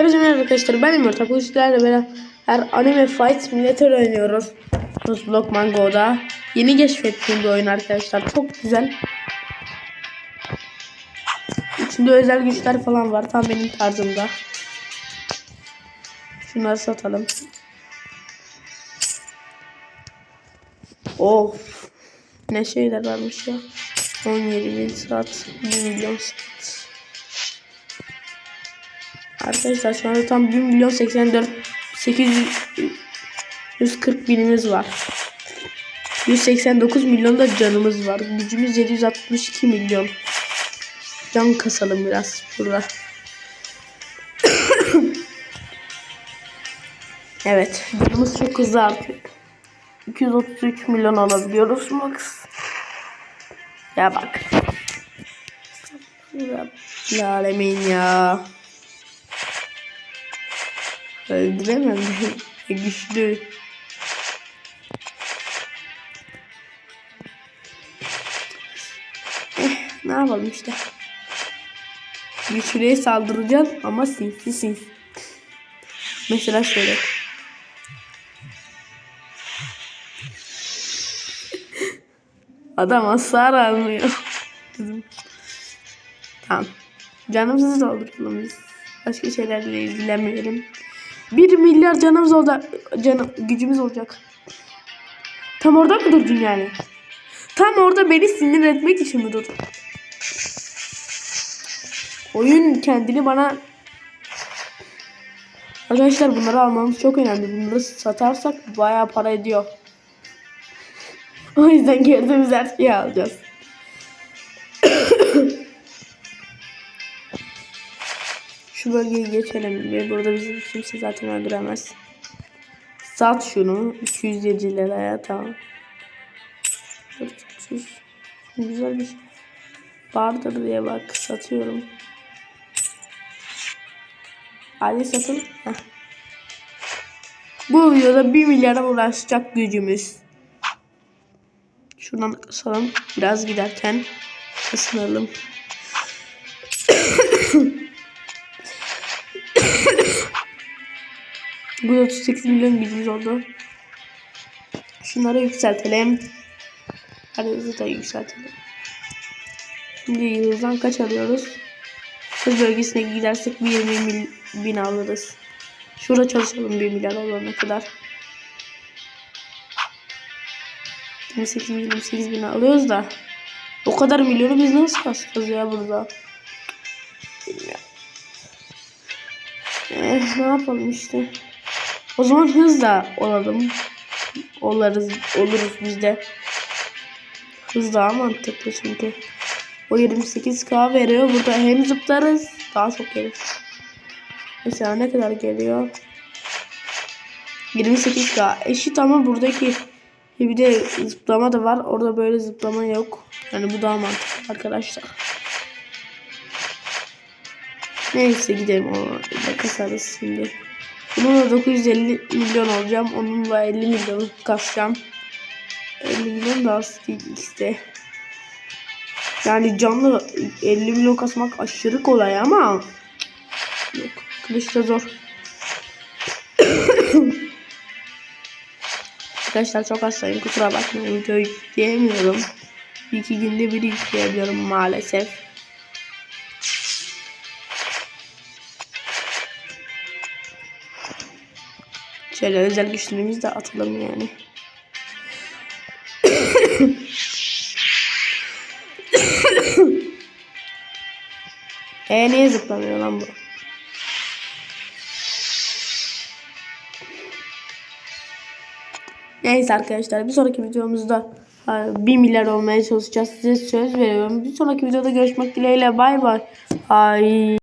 Hepinize merhaba arkadaşlar. Ben Emir Tapu sizlerle beraber Anime Fight Simulator oynuyoruz. Nuzlok Mango'da. Yeni keşfettiğim bir oyun arkadaşlar. Çok güzel. İçinde özel güçler falan var. Tam benim tarzımda. Şunları satalım. Of. Ne şeyler varmış ya. 17 bin saat. 1 milyon saat. Arkadaşlar şu anda tam 1 milyon 84 840 binimiz var. 189 milyon da canımız var. Gücümüz 762 milyon. Can kasalım biraz burada. evet. Canımız çok hızlı artıyor. 233 milyon alabiliyoruz max. Ya bak. Ya alemin ya. Öldüremem beni. Güçlü. Eh, ne yapalım işte. Güçlüye saldıracaksın ama sinsi sinsi. Mesela şöyle. Adam hasar almıyor. tamam. Canımızı dolduralım biz. Başka şeylerle ilgilenmeyelim. 1 milyar canımız olacak. Canım, gücümüz olacak. Tam orada mı durdun yani? Tam orada beni sinir etmek için mi durdun? Oyun kendini bana Arkadaşlar bunları almamız çok önemli. Bunları satarsak bayağı para ediyor. O yüzden girdiğimiz her şeyi alacağız. Şu bölgeyi geçelim. Ve burada bizi kimse zaten öldüremez. Sat şunu. 207 liraya tamam. 400. Güzel bir şey. Vardır diye bak satıyorum. Hadi satın. Heh. Bu videoda 1 milyara ulaşacak gücümüz. Şuradan kısalım. Biraz giderken ısınalım. Bu 38 milyon gücümüz oldu. Şunları yükseltelim. Hadi da yükseltelim. Şimdi hızdan kaç alıyoruz? Hız bölgesine gidersek bir 20 mil, bin alırız. Şurada çalışalım 1 milyar olana kadar. 28 bin 28 bin alıyoruz da. O kadar milyonu biz nasıl kasacağız ya burada? Bilmiyorum. Eh, ne yapalım işte. O zaman hızla olalım. Olarız, oluruz biz de. Hız daha mantıklı çünkü. O 28k veriyor. Burada hem zıplarız daha çok gelir. Mesela ne kadar geliyor? 28k eşit ama buradaki bir de zıplama da var. Orada böyle zıplama yok. Yani bu daha mantıklı arkadaşlar. Neyse gidelim ona kasarız şimdi. Bununla 950 milyon olacağım. Onunla 50 milyon kasacağım. 50 milyon da az değil işte. Yani canlı 50 milyon kasmak aşırı kolay ama yok. Kılıçta zor. Arkadaşlar çok hastayım kusura bakmayın videoyu yükleyemiyorum. Bir iki günde bir yükleyebiliyorum maalesef. Şöyle özel güçlerimizi de atalım yani. e niye zıplamıyor lan bu? Neyse arkadaşlar bir sonraki videomuzda 1 milyar olmaya çalışacağız. Size söz veriyorum. Bir sonraki videoda görüşmek dileğiyle. Bay bay. Ay.